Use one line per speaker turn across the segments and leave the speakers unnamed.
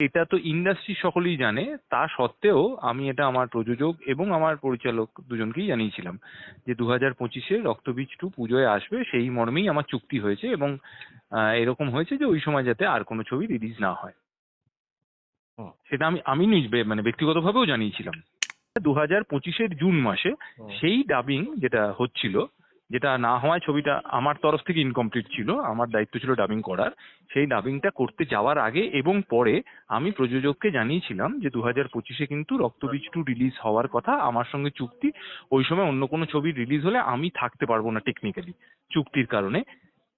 এটা তো ইন্ডাস্ট্রি সকলেই জানে তা সত্ত্বেও আমি এটা আমার প্রযোজক এবং আমার পরিচালক দুজনকেই জানিয়েছিলাম যে দু হাজার পঁচিশে রক্তবীজ টু পুজোয় আসবে সেই মর্মেই আমার চুক্তি হয়েছে এবং আহ, এরকম হয়েছে যে ওই সময় যাতে আর কোনো ছবি রিলিজ না হয়। সেটা আমি আমি নিজ মানে ব্যক্তিগতভাবেও জানিয়েছিলাম। দু হাজার পঁচিশের জুন মাসে সেই ডাবিং যেটা হচ্ছিল যেটা না হওয়ায় ছবিটা আমার তরফ থেকে ইনকমপ্লিট ছিল আমার দায়িত্ব ছিল ডাবিং করার। সেই ডাবিংটা করতে যাওয়ার আগে এবং পরে আমি প্রযোজককে জানিয়েছিলাম যে দু হাজার পঁচিশে কিন্তু রক্তবীজ টু রিলিজ হওয়ার কথা আমার সঙ্গে চুক্তি। ওই সময় অন্য কোনো ছবি রিলিজ হলে আমি থাকতে পারব না টেকনিক্যালি চুক্তির কারণে।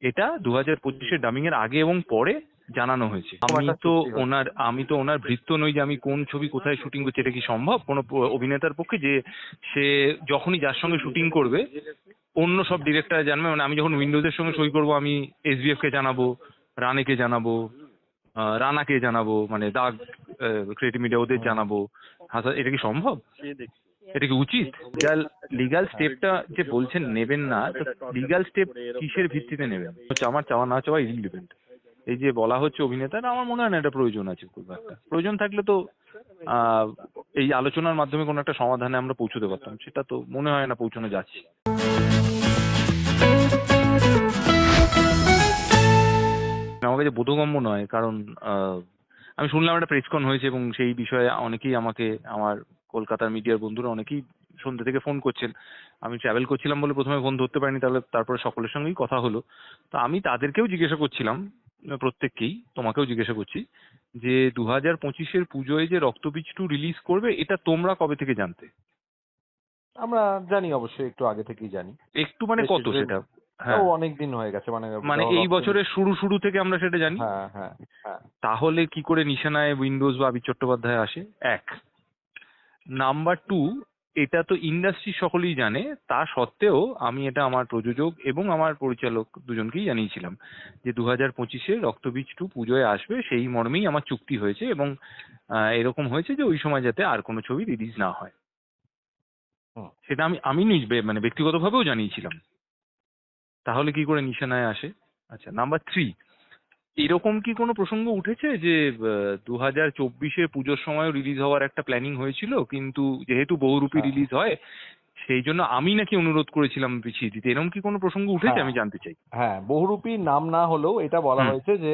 এটা দু হাজার পঁচিশের ডাবিং এর আগে এবং পরে জানানো হয়েছে। আমি তো ওনার আমি তো ওনার ভৃত্য নই যে আমি কোন ছবি কোথায় শুটিং করছি এটা কি সম্ভব? কোনো অভিনেতার পক্ষে যে সে যখনই যার সঙ্গে শুটিং করবে অন্য সব ডিরেক্টর জানবে মানে আমি যখন উইন্ডোজের সঙ্গে সই করব আমি এসবিএফ কে জানাব রানেকে জানাব রানাকে জানাব মানে দাগ ক্রিয়েটিভ মিডিয়া ওদের জানাব। হাসা এটা কি সম্ভব? এটা কি উচিত? লিগাল লিগাল স্টেপটা যে বলছেন নেবেন না লিগাল স্টেপ কিসের ভিত্তিতে নেবেন? হচ্ছে আমার চাওয়া না চাওয়া ইরিলিভেন্ট এই যে বলা হচ্ছে অভিনেতার আমার মনে হয় না এটা প্রয়োজন আছে খুব একটা। প্রয়োজন থাকলে তো আহ, এই আলোচনার মাধ্যমে কোনো একটা সমাধানে আমরা পৌঁছতে পারতাম সেটা তো মনে হয় না পৌঁছানো যাচ্ছে। আমার কাছে বোধগম্য নয় কারণ আহ, আমি শুনলাম একটা প্রেসকন হয়েছে এবং সেই বিষয়ে অনেকেই আমাকে আমার কলকাতার মিডিয়ার বন্ধুরা অনেকেই সন্ধ্যে থেকে ফোন করছেন। আমি ট্রাভেল করছিলাম বলে প্রথমে ফোন ধরতে পারিনি তাহলে তারপরে সকলের সঙ্গেই কথা হলো। তো আমি তাদেরকেও জিজ্ঞাসা করছিলাম প্রত্যেককেই তোমাকেও জিজ্ঞাসা করছি যে দু হাজার পঁচিশের পুজোয় যে রক্তবীজ টু রিলিজ করবে এটা তোমরা কবে থেকে জানতে?
আমরা জানি অবশ্যই একটু আগে থেকেই জানি।
একটু মানে কত সেটা? হ্যাঁ।
অনেক দিন হয়ে গেছে মানে
মানে এই বছরের শুরু শুরু থেকে আমরা সেটা জানি।
হ্যাঁ হ্যাঁ
তাহলে কি করে নিশানায় উইন্ডোজ বা আবির চট্টোপাধ্যায় আসে? এক। নাম্বার টু এটা তো ইন্ডাস্ট্রি সকলেই জানে তা সত্ত্বেও আমি এটা আমার প্রযোজক এবং আমার পরিচালক দুজনকেই জানিয়েছিলাম যে দু হাজার পঁচিশে রক্তবীজ টু পুজোয় আসবে সেই মর্মেই আমার চুক্তি হয়েছে এবং আহ, এরকম হয়েছে যে ওই সময় যাতে আর কোনো ছবি রিলিজ না হয়। সেটা আমি আমি নিজ মানে ব্যক্তিগতভাবেও জানিয়েছিলাম। তাহলে কি করে নিশানায় আসে আচ্ছা নাম্বার থ্রি এরকম কি কোনো প্রসঙ্গ উঠেছে যে দু হাজার চব্বিশে পুজোর সময় রিলিজ হওয়ার একটা প্ল্যানিং হয়েছিল কিন্তু যেহেতু বহুরূপী
হ্যাঁ।
রিলিজ হয় সেই জন্য আমি নাকি অনুরোধ করেছিলাম পিছিয়ে দিতে এরকম কি কোনো প্রসঙ্গ উঠেছে
হ্যাঁ।
আমি জানতে চাই
হ্যাঁ বহুরূপী নাম না হলেও এটা বলা হয়েছে যে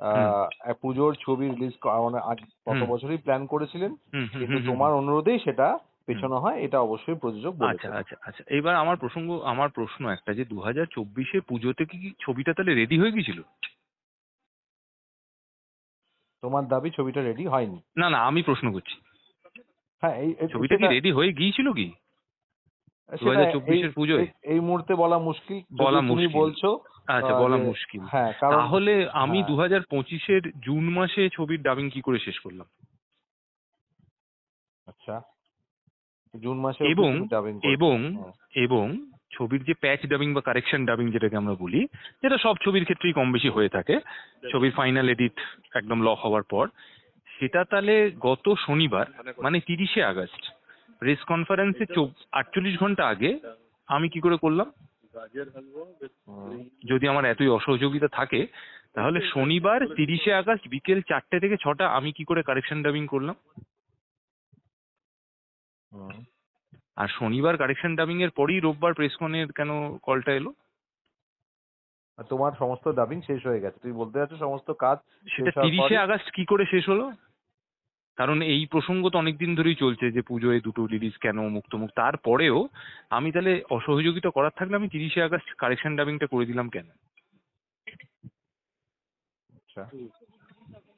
আহ, পুজোর ছবি রিলিজ মানে
গত।
বছরই প্ল্যান করেছিলেন কিন্তু। তোমার অনুরোধেই সেটা পেছানো হয় এটা অবশ্যই প্রযোজক
আচ্ছা আচ্ছা আচ্ছা। এবার আমার প্রসঙ্গ আমার প্রশ্ন একটা যে দু হাজার চব্বিশে পুজোতে কি কি ছবিটা তাহলে রেডি হয়ে গেছিল
তোমার দাবি ছবিটা রেডি হয়নি?
না না আমি প্রশ্ন করছি।
হ্যাঁ এই
ছবিটা কি রেডি হয়ে গিয়েছিল কি? 2024 এর
এই-
পুজোয়?
এই- মুহূর্তে বলা মুশকিল
বলা
তুমি
মুশকিল।
বলছো
আচ্ছা বলা মুশকিল।
হ্যাঁ
তাহলে আমি
হ্যাঁ।
দু হাজার পঁচিশের জুন মাসে ছবির ডাবিং কি করে শেষ করলাম
আচ্ছা জুন মাসে
এবং এবং এবং ছবির যে প্যাচ ডাবিং বা কারেকশন ডাবিং যেটাকে আমরা বলি যেটা সব ছবির ক্ষেত্রেই কম বেশি হয়ে থাকে। ছবির ফাইনাল এডিট একদম লক হওয়ার পর। সেটা তাহলে গত শনিবার মানে তিরিশে আগস্ট প্রেস কনফারেন্সে আটচল্লিশ ঘণ্টা আগে আমি কি করে করলাম? যদি আমার এতই অসহযোগিতা থাকে তাহলে শনিবার তিরিশে আগস্ট বিকেল চারটে থেকে ছটা আমি কি করে কারেকশন ডাবিং করলাম? আর শনিবার কারেকশন ডাবিং এর পরেই রোববার প্রেসকনের কেন কলটা এলো?
তোমার সমস্ত ডাবিং শেষ হয়ে গেছে। তুমি বলতে যাচ্ছ সমস্ত কাজ
সেটা
শেষ হওয়ার
তিরিশে আগস্ট কি করে শেষ হলো? কারণ এই প্রসঙ্গ তো অনেকদিন ধরেই চলছে যে পুজোয় দুটো রিলিজ কেন মুক্ত মুখ তারপরেও আমি তাহলে অসহযোগিতা করার থাকলে আমি তিরিশে আগস্ট কারেকশন ডাবিংটা করে দিলাম কেন?
আচ্ছা।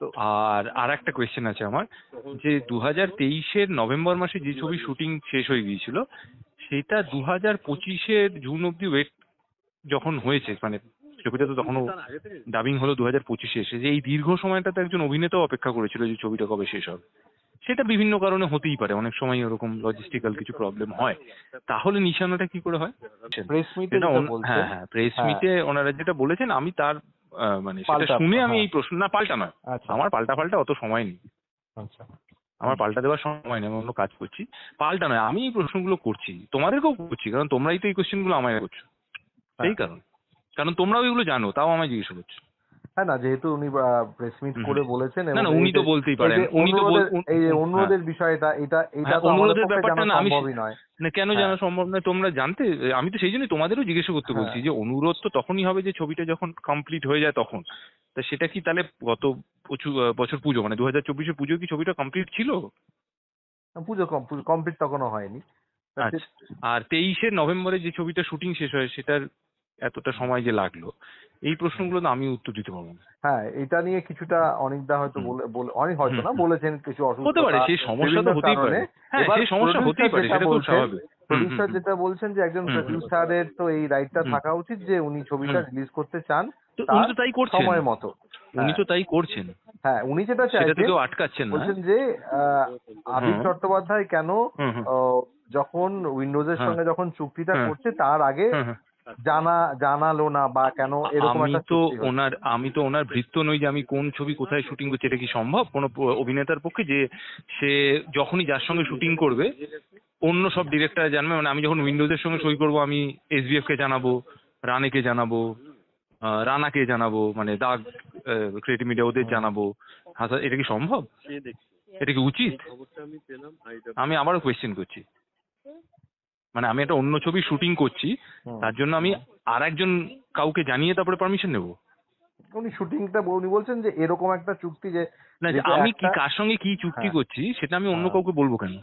আর আর একটা কোয়েশ্চেন আছে আমার যে দু হাজার তেইশের নভেম্বর মাসে যে ছবি শুটিং শেষ হয়ে গিয়েছিল সেটা দু হাজার পঁচিশের জুন অব্দি ওয়েট যখন হয়েছে মানে ছবিটা তো তখনও ডাবিং হলো দু হাজার পঁচিশে এসে যে এই দীর্ঘ সময়টাতে একজন অভিনেতাও অপেক্ষা করেছিল যে ছবিটা কবে শেষ হবে। সেটা বিভিন্ন কারণে হতেই পারে অনেক সময় ওরকম লজিস্টিক্যাল কিছু প্রবলেম হয়। তাহলে নিশানাটা কি করে হয়?
প্রেস মিটে
হ্যাঁ হ্যাঁ প্রেস
হ্যাঁ।
মিটে ওনারা যেটা বলেছেন আমি তার মানে সেটা শুনে আমি
হ্যাঁ।
এই প্রশ্ন না পাল্টা নয়
আচ্ছা।
আমার পাল্টা পাল্টা অত সময় নেই।
আচ্ছা।
আমার পাল্টা দেওয়ার সময় নেই আমি অন্য কাজ করছি। পাল্টা নয় আমি এই প্রশ্নগুলো করছি। তোমাদেরকেও করছি কারণ তোমরাই তো এই কোশ্চেনগুলো আমায় করছ। সেই
হ্যাঁ।
কারণ। কারণ তোমরাও এগুলো জানো তাও আমায় জিজ্ঞেস করছ।
হ্যাঁ না যেহেতু উনি প্রেস মিট করে বলেছেন
না না উনি তো বলতেই পারেন উনি তো বল-
এই যে
হ্যাঁ।
অনুরোধের বিষয়টা এটা এটা
হ্যাঁ,
তো
অনুরোধের ব্যাপারটা না আমি
নয়
না কেন
হ্যাঁ।
জানা সম্ভব নয় তোমরা জানতে আমি তো সেই জন্যই তোমাদেরও জিজ্ঞাসা করতে
হ্যাঁ।
বলছি যে অনুরোধ তো তখনই হবে যে ছবিটা যখন কমপ্লিট হয়ে যায় তখন তা সেটা কি তাহলে গত বছর- বছর পুজো মানে দু হাজার চব্বিশে পুজো কি ছবিটা কমপ্লিট ছিল
পুজো কমপ্লিট তখনও হয়নি
আচ্ছা আর তেইশে নভেম্বরে যে ছবিটা শুটিং শেষ হয় সেটার এতটা সময় যে লাগল। এই প্রশ্নগুলো আমি উত্তর দিতে পারব না।
হ্যাঁ এটা নিয়ে কিছুটা অনেকদা হয়তো বলে অনেক হয়তো না বলেছেন কিছু অসুস্থতা
হতে পারে সেই সমস্যা তো হতেই পারে। হ্যাঁ সেই সমস্যা হতেই পারে সেটা খুব স্বাভাবিক।
প্রডিউসার যেটা বলছেন যে একজন। প্রডিউসারের তো এই রাইটটা। থাকা উচিত যে উনি ছবিটা রিলিজ করতে চান
উনি তো তাই করছেন।
সময় মতো।
উনি তো তাই করছেন।
হ্যাঁ উনি যেটা
সেটা তো
চাইছেন
কেউ আটকাচ্ছেন না।
বলছেন যে আবির চট্টোপাধ্যায় কেন যখন উইন্ডোজের
হ্যাঁ।
সঙ্গে যখন চুক্তিটা
হ্যাঁ।
করছে তার আগে। জানা জানালো না বা কেন এরকম
আমি তো ওনার আমি তো ওনার ভৃত্য নই যে আমি কোন ছবি কোথায় শুটিং করছি এটা কি সম্ভব? কোনো অভিনেতার পক্ষে যে সে যখনই যার সঙ্গে শুটিং করবে অন্য সব ডিরেক্টর জানবে মানে আমি যখন উইন্ডোজের সঙ্গে সই করব আমি এসবিএফ কে জানাব রানেকে জানাব আহ, রানাকে জানাব মানে দাগ ক্রিয়েটিভ মিডিয়া ওদের জানাব। হাসা এটা কি সম্ভব? এটা কি উচিত? আমি আবারও কোয়েশ্চেন করছি। মানে আমি একটা অন্য ছবি শুটিং করছি তার জন্য আমি আর একজন কাউকে জানিয়ে তারপরে পারমিশন নেব?
উনি শুটিংটা উনি বলছেন যে এরকম একটা চুক্তি যে
না যে আমি কি কার সঙ্গে কি চুক্তি
হ্যাঁ।
করছি সেটা আমি অন্য
হ্যাঁ।
কাউকে বলব কেন?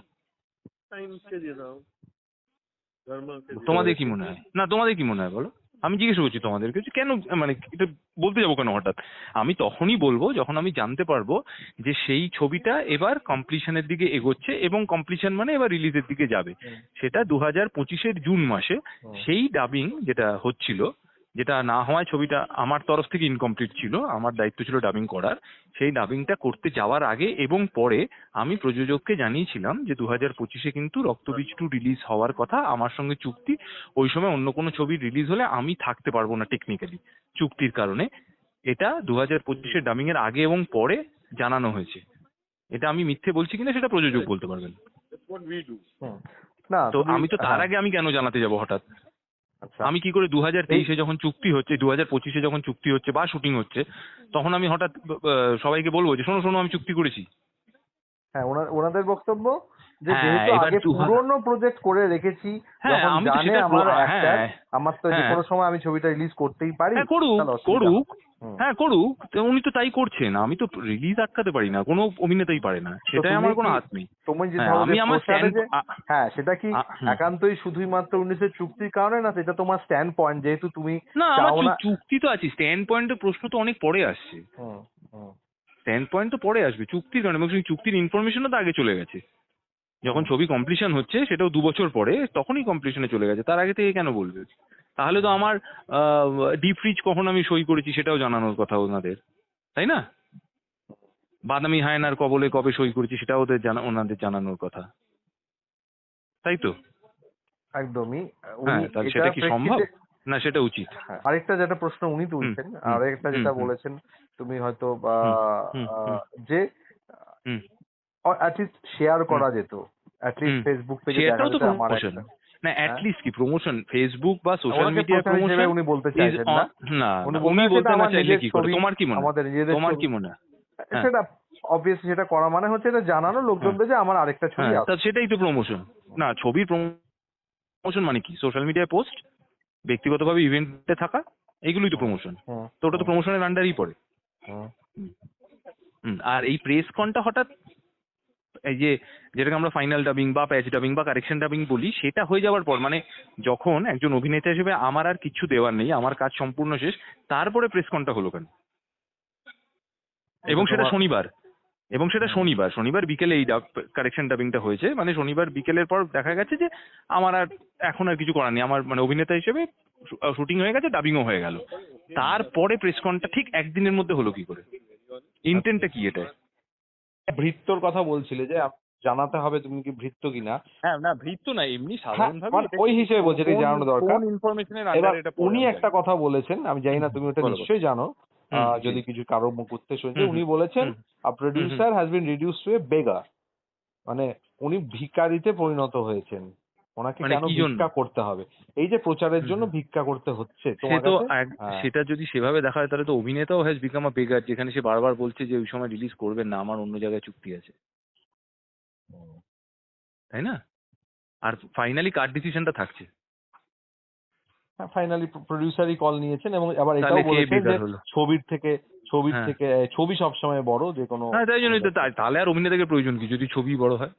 তোমাদের কি মনে হয়? না তোমাদের কি মনে হয় বলো? আমি জিজ্ঞেস করছি তোমাদেরকে যে কেন মানে এটা বলতে যাব কেন হঠাৎ? আমি তখনই বলব যখন আমি জানতে পারব যে সেই ছবিটা এবার কমপ্লিশনের দিকে এগোচ্ছে এবং কমপ্লিশন মানে এবার রিলিজের দিকে যাবে। সেটা দু হাজার পঁচিশের জুন মাসে সেই ডাবিং যেটা হচ্ছিল যেটা না হওয়ায় ছবিটা আমার তরফ থেকে ইনকমপ্লিট ছিল আমার দায়িত্ব ছিল ডাবিং করার। সেই ডাবিংটা করতে যাওয়ার আগে এবং পরে আমি প্রযোজককে জানিয়েছিলাম যে দু হাজার পঁচিশে কিন্তু রক্তবীজ টু রিলিজ হওয়ার কথা আমার সঙ্গে চুক্তি। ওই সময় অন্য কোনো ছবি রিলিজ হলে আমি থাকতে পারব না টেকনিক্যালি চুক্তির কারণে। এটা দু হাজার পঁচিশের ডাবিং এর আগে এবং পরে জানানো হয়েছে। এটা আমি মিথ্যে বলছি কিনা সেটা প্রযোজক বলতে পারবেন।
না
তো আমি তো তার
হ্যাঁ,
আগে আমি কেন জানাতে যাব হঠাৎ। আমি কি করে দু হাজার তেইশে যখন চুক্তি হচ্ছে দু হাজার পঁচিশে যখন চুক্তি হচ্ছে বা শুটিং হচ্ছে তখন আমি হঠাৎ সবাইকে বলব যে শোনো শোনো আমি চুক্তি করেছি।
হ্যাঁ ওনা- ওনাদের বক্তব্য যে
হ্যাঁ,
যেহেতু আগে পুরনো প্রজেক্ট করে রেখেছি
হ্যাঁ,
যখন জানে আমার actor,
হ্যাঁ,
আমার তো যে। কোনো সময় আমি ছবিটা রিলিজ করতেই পারি
করুক করুক। হ্যাঁ করুক। উনি তো তাই করছেন আমি তো রিলিজ আটকাতে পারি না কোনো অভিনেতাই পারে না। সেটাই আমার কোনো হাত নেই।
তুমি যে
আমি আমার
হ্যাঁ সেটা কি একান্তই শুধুই মাত্র উনিশের চুক্তির কারণে না সেটা তোমার স্ট্যান্ড পয়েন্ট যেহেতু তুমি
না আমার চুক্তি তো আছে স্ট্যান্ড পয়েন্টের প্রশ্ন তো অনেক পরে আসছে। স্ট্যান্ড পয়েন্ট তো পরে আসবে চুক্তির কারণে চুক্তির ইনফরমেশনও তো আগে চলে গেছে। যখন ছবি কমপ্লিশন হচ্ছে সেটাও দু বছর পরে তখনই কমপ্লিশনে চলে গেছে। তার আগে থেকে কেন বলবে? তাহলে তো আমার ডিপ ফ্রিজ কখন আমি সই করেছি সেটাও জানানোর কথা ওনাদের। তাই না? বাদামি হায়নার কবলে কবে সই করেছি সেটাও ওদের জানা ওনাদের জানানোর কথা। তাই তো?
একদমই।
হ্যাঁ তাহলে সেটা কি সম্ভব? না সেটা উচিত।
হ্যাঁ, আরেকটা যেটা প্রশ্ন উনি তুলছেন
হুম,
আর যেটা বলেছেন তুমি হয়তো যে অ্যাটলিস্ট শেয়ার করা যেত। ফেসবুক
সেটাও তো প্রমোশন না অ্যাটলিস্ট কি প্রমোশন ফেসবুক বা সোশ্যাল
ওনাকে
মিডিয়া প্রমোশন
উনি বলতে চাইছেন না।
না
উনি
না,
বলছেন
উনি
সেটা
বলতে না
আমার
চাইলে
নিজের
কি করে?
ছবি,
তোমার কি মনে?
আমাদের
তোমার কি মনে? হ্যাঁ।
সেটা অবভিয়াসলি সেটা করা মানে হচ্ছে এটা জানানো লোকজনদের যে আমার আরেকটা ছবি
হ্যাঁ
আছে।
সেটাই তো প্রমোশন না ছবির প্রমোশন মানে কি? সোশ্যাল মিডিয়ায় পোস্ট ব্যক্তিগতভাবে ইভেন্টে থাকা এগুলোই তো প্রমোশন তো ওটা তো প্রমোশনের আন্ডারই পড়ে। আর এই প্রেস কনটা হঠাৎ এই যে, যেটাকে আমরা ফাইনাল ডাবিং বা প্যাচ ডাবিং বা কারেকশন ডাবিং বলি, সেটা হয়ে যাওয়ার পর মানে যখন একজন অভিনেতা হিসেবে আমার আর কিছু দেওয়ার নেই, আমার কাজ সম্পূর্ণ শেষ, তারপরে প্রেস কনটা হলো কেন? এবং সেটা শনিবার। এবং সেটা শনিবার। শনিবার বিকেলে এই কারেকশন ডাবিংটা হয়েছে। মানে শনিবার বিকেলের পর দেখা গেছে যে, আমার আর এখন আর কিছু করার নেই। আমার মানে অভিনেতা হিসেবে শুটিং হয়ে গেছে ডাবিংও হয়ে গেল। তারপরে প্রেস কনটা ঠিক একদিনের মধ্যে হলো কি করে? ইন্টেন্টটা কি এটা
ভৃত্যর কথা বলছিলে যে জানাতে হবে তুমি কি ভৃত্য কিনা।
হ্যাঁ না ভৃত্য না এমনি
সাধারণ মানে ওই হিসেবে বলছে জানানো দরকার।
ইনফরমেশনের
এবার উনি একটা কথা বলেছেন আমি জানি না তুমি ওটা। নিশ্চয়ই জানো যদি কিছু কারও মুখ করতে শুনছে উনি বলেছেন a producer has been reduce to a beggar মানে উনি ভিকারিতে পরিণত হয়েছেন। ওনাকে
মানে
কেন ভিক্ষা করতে হবে? এই যে প্রচারের জন্য ভিক্ষা করতে হচ্ছে
সে তো
হ্যাঁ।
সেটা যদি সেভাবে দেখা হয় তাহলে তো অভিনেতাও হ্যাজ বিকাম আ বেগার যেখানে সে বারবার বলছে যে ওই সময় রিলিজ করবেন না আমার অন্য জায়গায় চুক্তি আছে। তাই না? আর ফাইনালি কার ডিসিশনটা থাকছে?
হ্যাঁ ফাইনালি প্রডিউসারই কল নিয়েছেন এবং আবার এটাও বলেছেন যে ছবির থেকে ছবির
হ্যাঁ।
থেকে ছবি সবসময় বড় যে কোনো
হ্যাঁ তাই জন্যই তো তাই- তাহলে আর অভিনেতাকে প্রয়োজন কি? যদি ছবি বড় হয়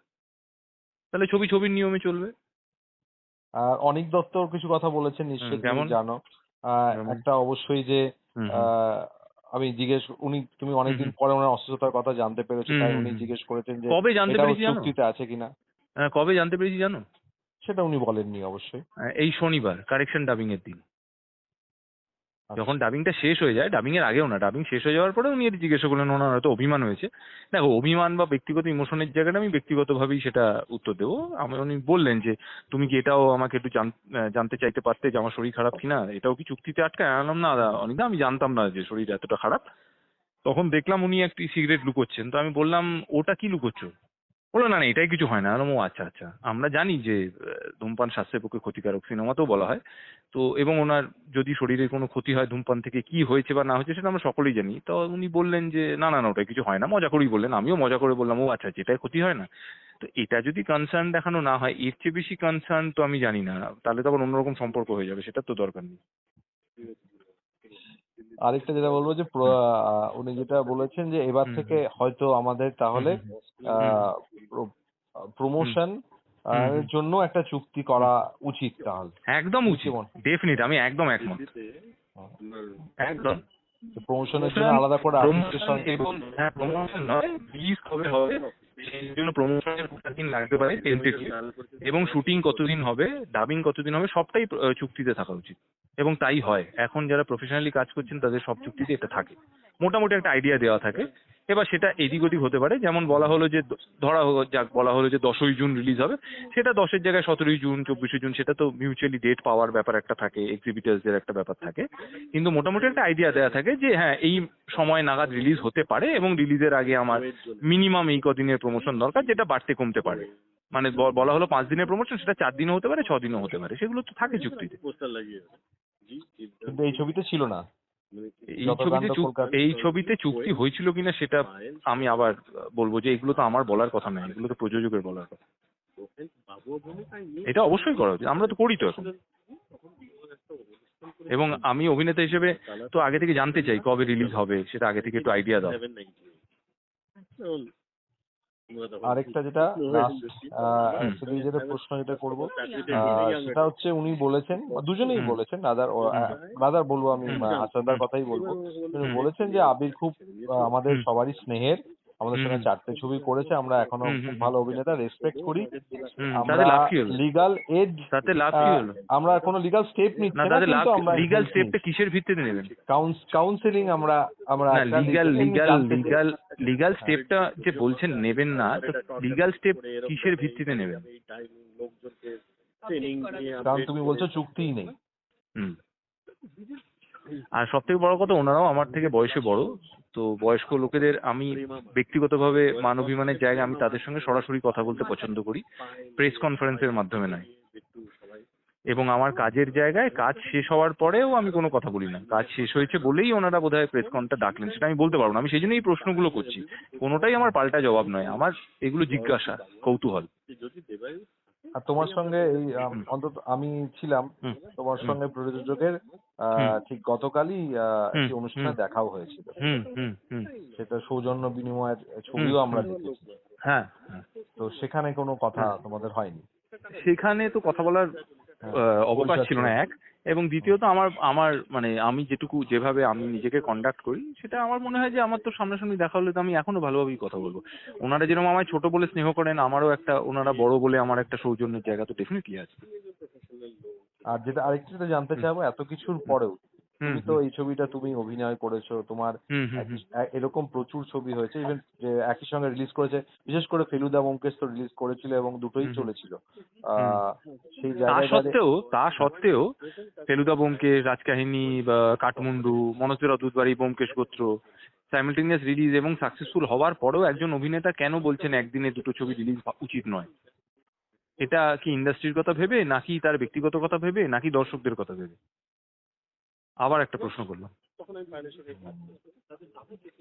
তাহলে ছবি ছবির নিয়মে চলবে।
আর অনিক দত্ত কিছু কথা বলেছেন নিশ্চয়ই? তুমি জানো। আহ, একটা অবশ্যই যে আমি জিজ্ঞেস উনি তুমি অনেকদিন পরে ওনার অসুস্থতার কথা জানতে পেরেছ তাই উনি জিজ্ঞেস করেছেন যে
কবে জানতে পেরেছি জানো?
চুক্তিতে আছে কিনা।
হ্যাঁ, কবে জানতে পেরেছি জানো?
সেটা উনি বলেননি অবশ্যই।
এই শনিবার কারেকশন ডাবিং এর দিন। যখন ডাবিংটা শেষ হয়ে যায় ডাবিং এর আগেও না ডাবিং শেষ হয়ে যাওয়ার পরে উনি এটি জিজ্ঞাসা করলেন ওনার হয়তো অভিমান হয়েছে। দেখো অভিমান বা ব্যক্তিগত ইমোশনের জায়গাটা আমি ব্যক্তিগতভাবেই সেটা উত্তর দেবো। আমি উনি বললেন যে তুমি কি এটাও আমাকে একটু জানতে চাইতে পারতে যে আমার শরীর খারাপ কিনা? এটাও কি চুক্তিতে আটকায়? আমি বললাম না অনেক আমি জানতাম না যে শরীর এতটা খারাপ। তখন দেখলাম উনি একটি সিগারেট লুকোচ্ছেন। তো আমি বললাম ওটা কি লুকোচ্ছ? বলল না না এটাই কিছু হয় না। ও আচ্ছা আচ্ছা। আমরা জানি যে ধূমপান স্বাস্থ্যের পক্ষে ক্ষতিকারক সিনেমাতেও বলা হয়। তো এবং ওনার যদি শরীরের কোনো ক্ষতি হয় ধূমপান থেকে কি হয়েছে বা না হয়েছে সেটা আমরা সকলেই জানি। তো উনি বললেন যে না না না ওটা কিছু হয় না। মজা করেই বললেন। আমিও মজা করে বললাম ও আচ্ছা যেটাই ক্ষতি হয় না? তো এটা যদি কনসার্ন দেখানো না হয় এর চেয়ে বেশি কনসার্ন তো আমি জানি না। তাহলে তো আবার অন্যরকম সম্পর্ক হয়ে যাবে সেটা তো দরকার নেই।
আরেকটা যেটা বলব যে উনি যেটা বলেছেন যে এবার থেকে হয়তো আমাদের তাহলে প্রমোশন জন্য একটা চুক্তি করা উচিত তাহলে।
একদম উচিত? ডেফিনিট আমি একদম একমত। একদম
প্রমোশনের জন্য আলাদা করে আর্টিস্টের
প্রমোশন
সঙ্গে
হ্যাঁ প্রমোশন নয় রিলিজ কবে হবে। সেই জন্য প্রমোশনের লাগতে পারে টেন্টেটিভ এবং শুটিং কতদিন হবে ডাবিং কতদিন হবে সবটাই চুক্তিতে থাকা উচিত। এবং তাই হয়। এখন যারা প্রফেশনালি কাজ করছেন তাদের সব চুক্তিতে এটা থাকে। মোটামুটি একটা আইডিয়া দেওয়া থাকে। এবার সেটা এদিক ওদিক হতে পারে। যেমন বলা হলো যে ধরা যাক বলা হলো যে দশই জুন রিলিজ হবে। সেটা দশের জায়গায় সতেরোই জুন চব্বিশে জুন সেটা তো মিউচুয়ালি ডেট পাওয়ার ব্যাপার একটা থাকে এক্সিবিটার্সদের একটা ব্যাপার থাকে। কিন্তু মোটামুটি একটা আইডিয়া দেওয়া থাকে যে হ্যাঁ এই সময় নাগাদ রিলিজ হতে পারে এবং রিলিজের আগে আমার মিনিমাম এই কদিনের প্রমোশন দরকার যেটা বাড়তে কমতে পারে। মানে ব- বলা হলো পাঁচ দিনের প্রমোশন সেটা চার দিনও হতে পারে ছ দিনও হতে পারে। সেগুলো তো থাকে চুক্তিতে।
কিন্তু এই ছবিতে ছিল না।
এই ছবিতে এই ছবিতে চুক্তি হয়েছিল কিনা সেটা আমি আবার বলব যে এগুলো তো আমার বলার কথা নয় এগুলো তো প্রযোজকের বলার কথা। এটা অবশ্যই করা উচিত আমরা তো করি তো এখন। এবং আমি অভিনেতা হিসেবে তো আগে থেকে জানতে চাই কবে রিলিজ হবে সেটা আগে থেকে একটু আইডিয়া দাও।
আরেকটা যেটা last, আহ,
হুম।
যেটা প্রশ্ন যেটা করব আহ, সেটা হচ্ছে উনি বলেছেন দুজনেই বলেছেন রাদার রাদার বলব আমি। আসাদার কথাই বলব
উনি
বলেছেন যে আবির খুব আহ, আমাদের সবারই স্নেহের আমাদের সঙ্গে চারটে ছবি করেছে আমরা
এখনও
খুব ভালো অভিনেতা রেসপেক্ট করি। আমরা লিগাল এড
তাতে লাভ কি হলো?
আমরা কোনো লিগাল স্টেপ নিচ্ছি না কিন্তু আমরা
লিগাল স্টেপটা কিসের ভিত্তিতে নেবেন
কাউন্সিলিং আমরা আমরা
লিগাল লিগাল লিগাল লিগাল স্টেপটা যে বলছেন নেবেন না তো লিগাল স্টেপ কিসের ভিত্তিতে নেবেন?
কারণ তুমি বলছো চুক্তিই নেই।
হুম। আর সব থেকে বড় কথা ওনারাও আমার থেকে বয়সে বড়, তো বয়স্ক লোকেদের আমি ব্যক্তিগতভাবে মানবিমানের জায়গায় আমি তাদের সঙ্গে সরাসরি কথা বলতে পছন্দ করি, প্রেস কনফারেন্সের মাধ্যমে নয়। এবং আমার কাজের জায়গায় কাজ শেষ হওয়ার পরেও আমি কোনো কথা বলি না। কাজ শেষ হয়েছে বলেই ওনারা বোধহয় প্রেস কনটা ডাকলেন, সেটা আমি বলতে পারব না। আমি সেই জন্যই প্রশ্নগুলো করছি। কোনোটাই আমার পাল্টা জবাব নয়। আমার এগুলো জিজ্ঞাসা, কৌতূহল।
আর তোমার সঙ্গে এই অন্তত আমি ছিলাম। তোমার সঙ্গে প্রযোজকের আহ, ঠিক গতকালই একটি অনুষ্ঠানে দেখাও হয়েছিল। সেটা সৌজন্য বিনিময়ের ছবিও আমরা। দেখেছি।
হ্যাঁ।
তো সেখানে কোনো কথা। তোমাদের হয়নি?
সেখানে তো কথা বলার
হ্যাঁ,
অবকাশ ছিল না। এক। এবং দ্বিতীয়ত আমার আমার মানে আমি যেটুকু, যেভাবে আমি নিজেকে কন্ডাক্ট করি, সেটা আমার মনে হয় যে আমার তো সামনাসামনি দেখা হলে তো আমি এখনও ভালোভাবেই কথা বলব। ওনারা যেরকম আমায় ছোট বলে স্নেহ করেন, আমারও একটা, ওনারা বড় বলে আমার একটা সৌজন্যের জায়গা তো ডেফিনেটলি আছে।
আর যেটা আরেকটা যেটা জানতে চাইব, এত কিছুর পরেও তুমি তো এই ছবিটা তুমি অভিনয় করেছ তোমার এরকম প্রচুর ছবি হয়েছে ইভেন একই সঙ্গে রিলিজ করেছে বিশেষ করে ফেলুদা ব্যোমকেশ তো রিলিজ করেছিল এবং দুটোই চলেছিল। আহ, সেই
তা সত্ত্বেও তা সত্ত্বেও ফেলুদা বোমকেশ রাজকাহিনী বা কাঠমান্ডু মনোজের অদ্ভুত বাড়ি বোমকেশ গোত্র সাইমালটেনিয়াস রিলিজ এবং সাকসেসফুল হওয়ার পরেও একজন অভিনেতা কেন বলছেন একদিনে দুটো ছবি রিলিজ উচিত নয়? এটা কি ইন্ডাস্ট্রির কথা ভেবে নাকি তার ব্যক্তিগত কথা ভেবে নাকি দর্শকদের কথা ভেবে? আবার একটা প্রশ্ন করলাম।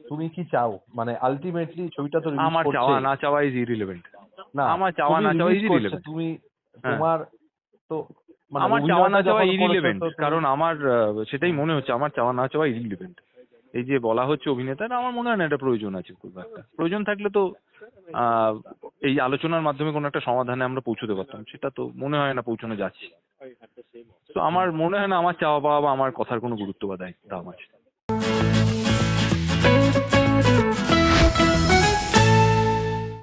তুমি কি চাও? মানে আলটিমেটলি ছবিটা তো release
আমার চাওয়া না চাওয়া ইজ ইরিলেভেন্ট
না
আমার চাওয়া না চাওয়া is irrelevant.
তুমি
হ্যাঁ।
তোমার তো মানে
আমার চাওয়া না চাওয়া ইরিলেভেন্ট কারণ আমার আহ, সেটাই মনে হচ্ছে আমার চাওয়া না চাওয়া ইরিলেভেন্ট এই যে বলা হচ্ছে অভিনেতার আমার মনে হয় না এটা প্রয়োজন আছে খুব একটা। প্রয়োজন থাকলে তো আহ, এই আলোচনার মাধ্যমে কোনো একটা সমাধানে আমরা পৌঁছতে পারতাম সেটা তো মনে হয় না পৌঁছানো যাচ্ছে। তো আমার মনে হয় না আমার চাওয়া পাওয়া বা আমার কথার কোনো গুরুত্ব বা দায়িত্ব আমার